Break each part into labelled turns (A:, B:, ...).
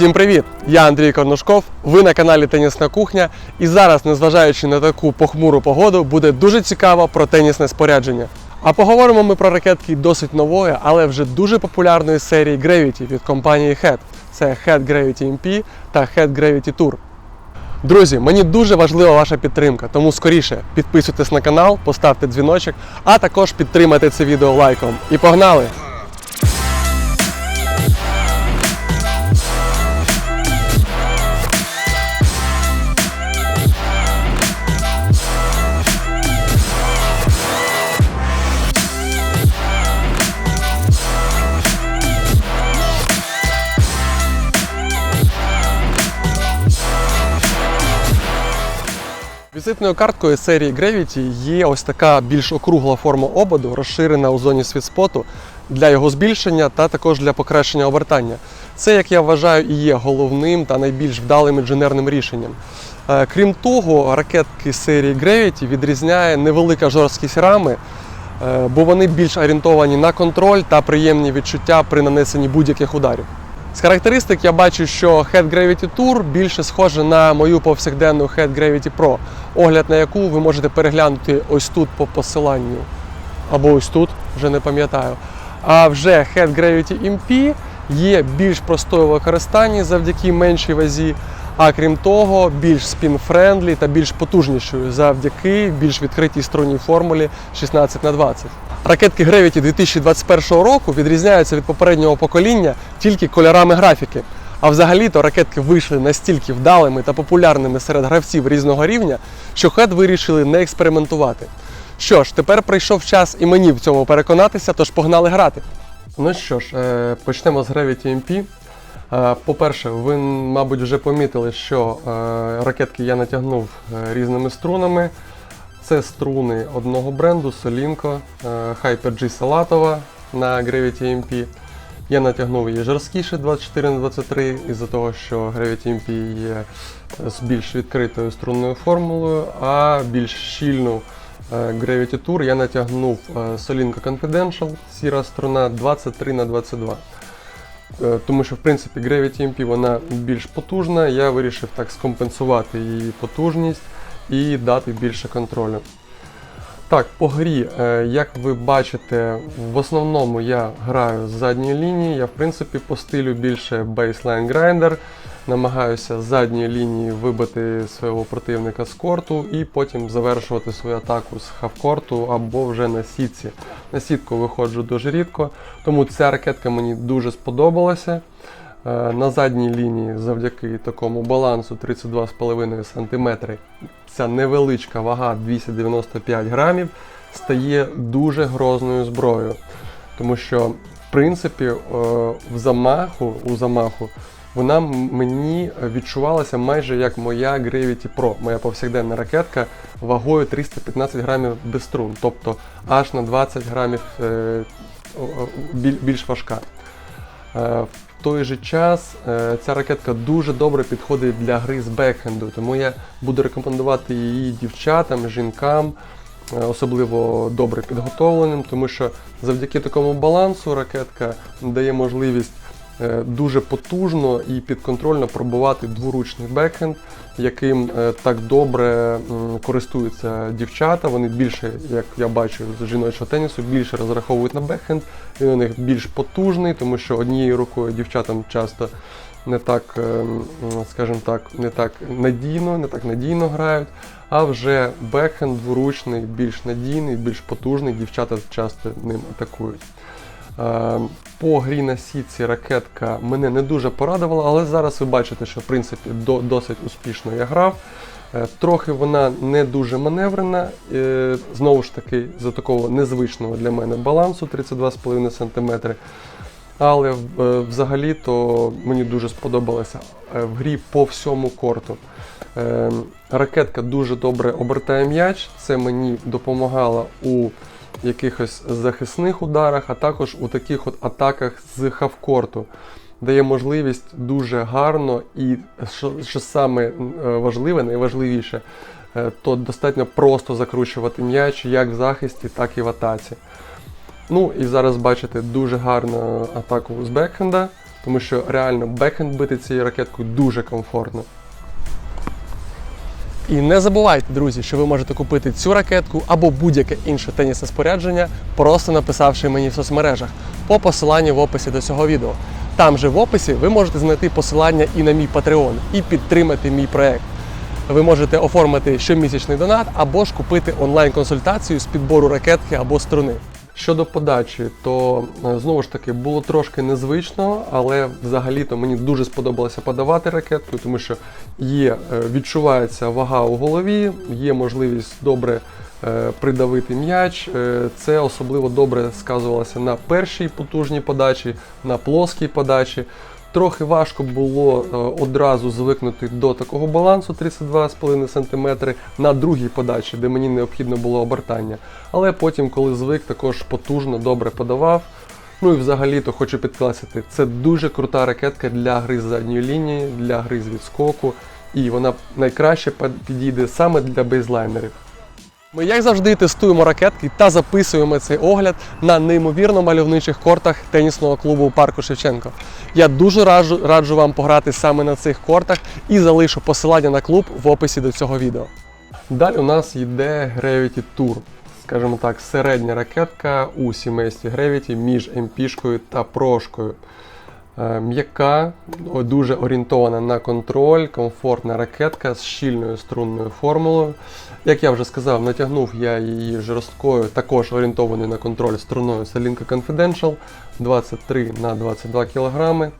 A: Всім привіт! Я Андрій Корнушков. Ви на каналі Тенісна кухня. І зараз, незважаючи на таку похмуру погоду, буде дуже цікаво про тенісне спорядження. А поговоримо ми про ракетки досить нової, але вже дуже популярної серії Gravity від компанії Head. Це Head Gravity MP та Head Gravity Tour. Друзі, мені дуже важлива ваша підтримка, тому скоріше підписуйтесь на канал, поставте дзвіночок, а також підтримайте це відео лайком. І погнали! Візитною карткою серії Gravity є ось така більш округла форма ободу, розширена у зоні світспоту для його збільшення та також для покращення обертання. Це, як я вважаю, і є головним та найбільш вдалим інженерним рішенням. Е, Крім того, ракетки серії Gravity відрізняє невелика жорсткість рами, е, бо вони більш орієнтовані на контроль та приємні відчуття при нанесенні будь-яких ударів. З характеристик я бачу, що Head Gravity Tour більше схоже на мою повсякденну Head Gravity Pro, огляд на яку ви можете переглянути ось тут по посиланню. Або ось тут, вже не пам'ятаю. А вже Head Gravity MP є більш простою в використанні завдяки меншій вазі, а крім того, більш спін-френдлі та більш потужнішою завдяки більш відкритій струнній формулі 16 на 20 Ракетки Gravity 2021 року відрізняються від попереднього покоління тільки кольорами графіки. А взагалі-то ракетки вийшли настільки вдалими та популярними серед гравців різного рівня, що Head вирішили не експериментувати. Що ж, тепер прийшов час і мені в цьому переконатися, тож погнали грати. Ну що ж, е, почнемо з Gravity MP. Е, По-перше, ви, мабуть, вже помітили, що е, ракетки я натягнув е, різними струнами. Це струни одного бренду Solinco, е, Hyper-G Салатова на Gravity MP. Я натягнув її жорсткіше 24 на 23 із-за того, що Gravity MP є з більш відкритою струнною формулою, а більш щільну Gravity Tour я натягнув Solinco Confidential, сіра струна 23 на 22 Е, Тому що в принципі Gravity MP вона більш потужна, я вирішив так скомпенсувати її потужність і дати більше контролю. Так, по грі, е, як ви бачите, в основному я граю з задньої лінії, я в принципі по стилю більше бейслайн грайндер, намагаюся з задньої лінії вибити свого противника з корту і потім завершувати свою атаку з хавкорту або вже на сітці. На сітку виходжу дуже рідко, тому ця ракетка мені дуже сподобалася. Е, На задній лінії завдяки такому балансу 32,5 см ця невеличка вага 295 грамів стає дуже грозною зброєю. Тому що, в принципі, е, в замаху, у замаху вона мені відчувалася майже як моя Gravity Pro, моя повсякденна ракетка вагою 315 грамів без струн, тобто аж на 20 грамів е, більш важка. Е, В той же час е, ця ракетка дуже добре підходить для гри з бекхенду, тому я буду рекомендувати її дівчатам, жінкам, особливо добре підготовленим, тому що завдяки такому балансу ракетка дає можливість дуже потужно і підконтрольно пробувати дворучний бекхенд, яким е, так добре користуються дівчата. Вони більше, як я бачу з жіночого тенісу, більше розраховують на бекхенд. Він у них більш потужний, тому що однією рукою дівчатам часто не так, ем, скажімо так, не так надійно, не так надійно грають. А вже бекхенд дворучний, більш надійний, більш потужний, дівчата часто ним атакують. Е, По грі на сітці ракетка мене не дуже порадувала, але зараз ви бачите, що в принципі до, досить успішно я грав. Е, Трохи вона не дуже маневрена, е, знову ж таки, за такого незвичного для мене балансу 32,5 см. Але е, взагалі-то мені дуже сподобалося в грі по всьому корту. Ракетка дуже добре обертає м'яч, це мені допомагало у якихось захисних ударах, а також у таких от атаках з хавкорту. Дає можливість дуже гарно і що, що саме е, важливе, найважливіше, е, то достатньо просто закручувати м'яч як в захисті, так і в атаці. Ну і зараз бачите дуже гарну атаку з бекхенда. тому що реально бекхенд бити цією ракеткою дуже комфортно. І не забувайте, друзі, що ви можете купити цю ракетку або будь-яке інше тенісне спорядження, просто написавши мені в соцмережах по посиланню в описі до цього відео. Там же в описі ви можете знайти посилання і на мій Patreon, і підтримати мій проект. Ви можете оформити щомісячний донат або ж купити онлайн-консультацію з підбору ракетки або струни. Щодо подачі, то е, знову ж таки було трошки незвично, але взагалі-то мені дуже сподобалося подавати ракетку, тому що є, е, відчувається вага у голові, є можливість добре е, придавити м'яч. Це особливо добре сказувалося на першій потужній подачі, на плоскій подачі. Трохи важко було е, одразу звикнути до такого балансу 32,5 см на другій подачі, де мені необхідно було обертання. Але потім, коли звик, також потужно, добре подавав. Ну і взагалі то хочу підкреслити, це дуже крута ракетка для гри з задньої лінії, для гри з відскоку, і вона найкраще підійде саме для бейзлайнерів. Ми, як завжди, тестуємо ракетки та записуємо цей огляд на неймовірно мальовничих кортах тенісного клубу парку Шевченко. Я дуже раджу, раджу вам пограти саме на цих кортах і залишу посилання на клуб в описі до цього відео. Далі у нас йде Gravity Tour. Скажімо так, середня ракетка у сімействі Gravity між MP-шкою та прошкою. Е, М'яка, дуже орієнтована на контроль, комфортна ракетка з щільною струнною формулою. Як я вже сказав, натягнув я її жорсткою, також орієнтованою на контроль струною Salinka Confidential 23 на 22 кг,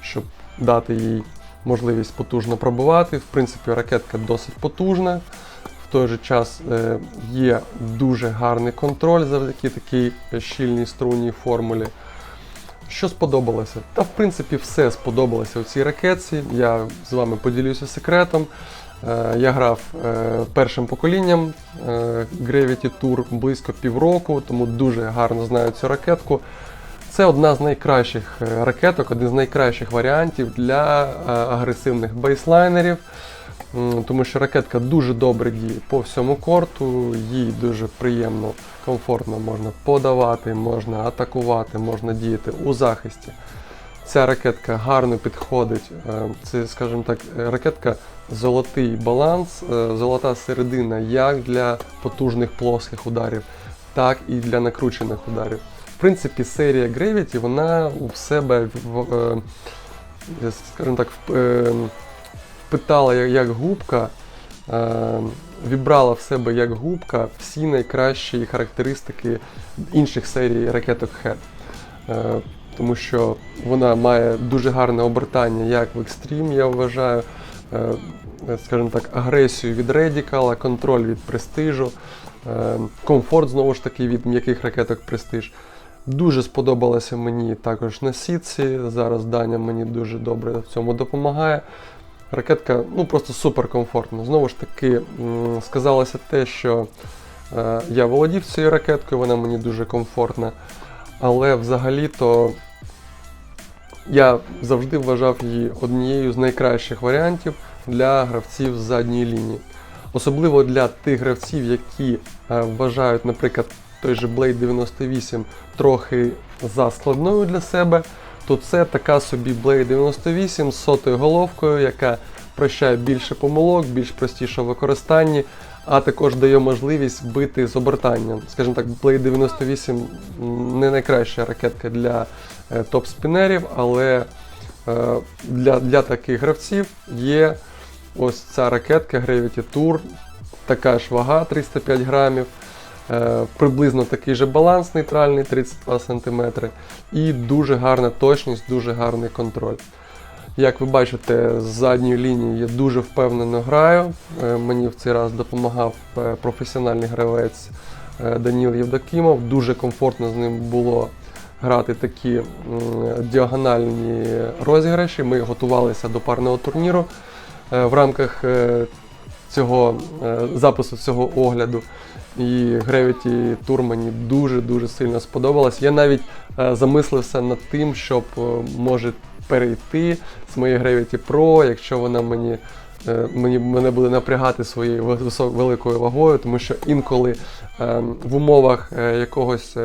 A: щоб дати їй можливість потужно пробувати. В принципі, ракетка досить потужна. В той же час е, є дуже гарний контроль завдяки такій щільній струнній формулі. Що сподобалося? Та в принципі все сподобалося у цій ракетці. Я з вами поділюся секретом. Е, Я грав е, першим поколінням е, Gravity Tour близько півроку, тому дуже гарно знаю цю ракетку. Це одна з найкращих ракеток, один з найкращих варіантів для агресивних бейслайнерів. Тому що ракетка дуже добре діє по всьому корту, їй дуже приємно, комфортно можна подавати, можна атакувати, можна діяти у захисті. Ця ракетка гарно підходить. е, Це, скажімо так, ракетка золотий баланс, е, золота середина як для потужних плоских ударів, так і для накручених ударів. В принципі, серія Gravity, вона в себе, е, скажімо так, впитала як, губка, е, вібрала в себе як губка всі найкращі характеристики інших серій ракеток Head. Е, тому що вона має дуже гарне обертання як в екстрім, я вважаю, е, скажімо так, агресію від Редікала, контроль від престижу, комфорт знову ж таки від м'яких ракеток престиж. Дуже сподобалося мені також на сітці. Зараз Даня мені дуже добре в цьому допомагає. Ракетка ну просто супер комфортна. Знову ж таки, сказалося те, що е, я володів цією ракеткою, вона мені дуже комфортна. Але взагалі-то я завжди вважав її однією з найкращих варіантів для гравців з задньої лінії. Особливо для тих гравців, які е, вважають, наприклад, той же Blade 98 трохи заскладною для себе, то це така собі Blade 98 з сотою головкою, яка прощає більше помилок, більш простіше в використанні, а також дає можливість бити з обертанням. Скажімо так, Blade 98 не найкраща ракетка для е, топ-спінерів, але е, для, для таких гравців є ось ця ракетка Gravity Tour, така ж вага 305 грамів. Е, приблизно такий же баланс нейтральний 32 см і дуже гарна точність, дуже гарний контроль. Як ви бачите, з задньої лінії я дуже впевнено граю. Е, Мені в цей раз допомагав е, професіональний гравець Даніл Євдокімов. Дуже комфортно з ним було грати такі діагональні розіграші. Ми готувалися до парного турніру в рамках цього е, запису цього огляду. І Gravity Tour мені дуже-дуже сильно сподобалась. Я навіть е, замислився над тим, щоб е, може перейти з моєї Gravity Pro, якщо вона мені, мені мене буде напрягати своєю висок, великою вагою, тому що інколи е, в умовах якогось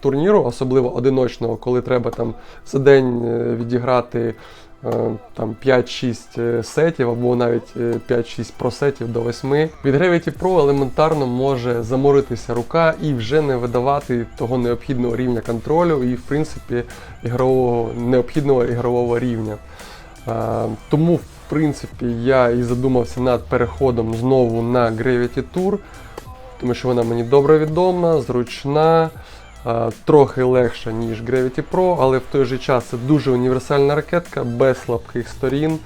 A: турніру, особливо одиночного, коли треба там за день відіграти там 5-6 е, сетів або навіть е, 5-6 просетів до 8. Від Gravity Pro елементарно може заморитися рука і вже не видавати того необхідного рівня контролю і, в принципі, ігрового необхідного ігрового рівня. Е, Тому, в принципі, я і задумався над переходом знову на Gravity Tour, тому що вона мені добре відома, зручна, е, трохи легша, ніж Gravity Pro, але в той же час це дуже універсальна ракетка без слабких сторін.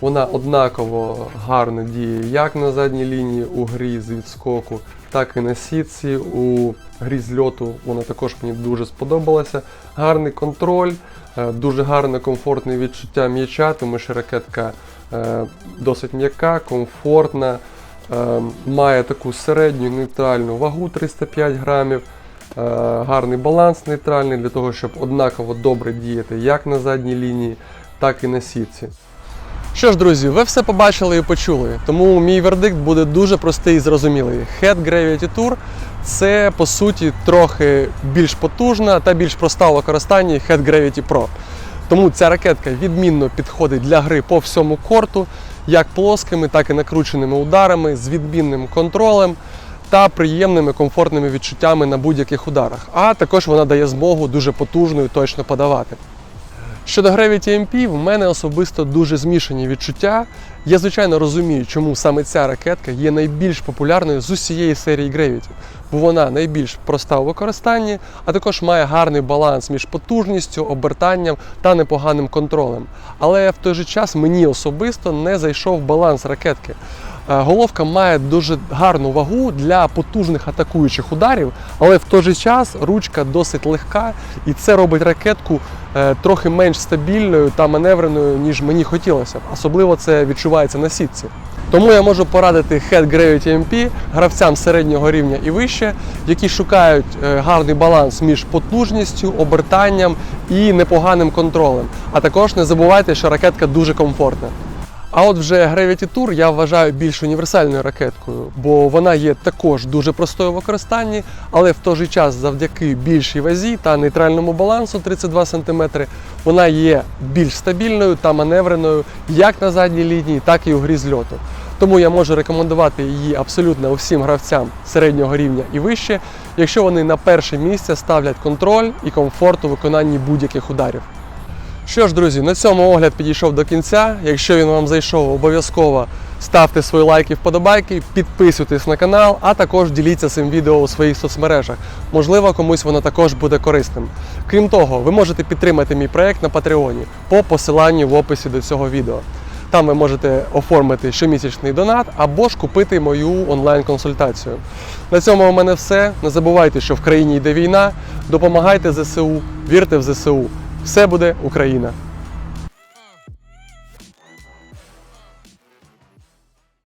A: Вона однаково гарно діє як на задній лінії у грі з відскоку, так і на сітці. У грі з льоту вона також мені дуже сподобалася. Гарний контроль, е, дуже гарне комфортне відчуття м'яча, тому що ракетка е, досить м'яка, комфортна, е, має таку середню нейтральну вагу 305 грамів. Е, Гарний баланс нейтральний для того, щоб однаково добре діяти як на задній лінії, так і на сітці. Що ж, друзі, ви все побачили і почули, тому мій вердикт буде дуже простий і зрозумілий. Head Gravity Tour це по суті трохи більш потужна та більш проста у використанні Head Gravity Pro. Тому ця ракетка відмінно підходить для гри по всьому корту, як плоскими, так і накрученими ударами, з відмінним контролем та приємними комфортними відчуттями на будь-яких ударах. А також вона дає змогу дуже потужно і точно подавати. Щодо Gravity MP, в мене особисто дуже змішані відчуття. Я звичайно розумію, чому саме ця ракетка є найбільш популярною з усієї серії Gravity, бо вона найбільш проста у використанні, а також має гарний баланс між потужністю, обертанням та непоганим контролем. Але в той же час мені особисто не зайшов баланс ракетки. Е, Головка має дуже гарну вагу для потужних атакуючих ударів, але в той же час ручка досить легка, і це робить ракетку е, трохи менш стабільною та маневреною, ніж мені хотілося б. Особливо це відчувається на сітці. Тому я можу порадити Head Gravity MP гравцям середнього рівня і вище, які шукають е, гарний баланс між потужністю, обертанням і непоганим контролем. А також не забувайте, що ракетка дуже комфортна. А от вже Gravity Tour я вважаю більш універсальною ракеткою, бо вона є також дуже простою в використанні, але в той же час завдяки більшій вазі та нейтральному балансу 32 см вона є більш стабільною та маневреною як на задній лінії, так і у грі з льоту. Тому я можу рекомендувати її абсолютно усім гравцям середнього рівня і вище, якщо вони на перше місце ставлять контроль і комфорт у виконанні будь-яких ударів. Що ж, друзі, на цьому огляд підійшов до кінця. Якщо він вам зайшов, обов'язково ставте свої лайки, вподобайки, підписуйтесь на канал, а також діліться цим відео у своїх соцмережах. Можливо, комусь воно також буде корисним. Крім того, ви можете підтримати мій проект на Патреоні по посиланню в описі до цього відео. Там ви можете оформити щомісячний донат або ж купити мою онлайн-консультацію. На цьому у мене все. Не забувайте, що в країні йде війна. Допомагайте ЗСУ, вірте в ЗСУ. Все буде Україна!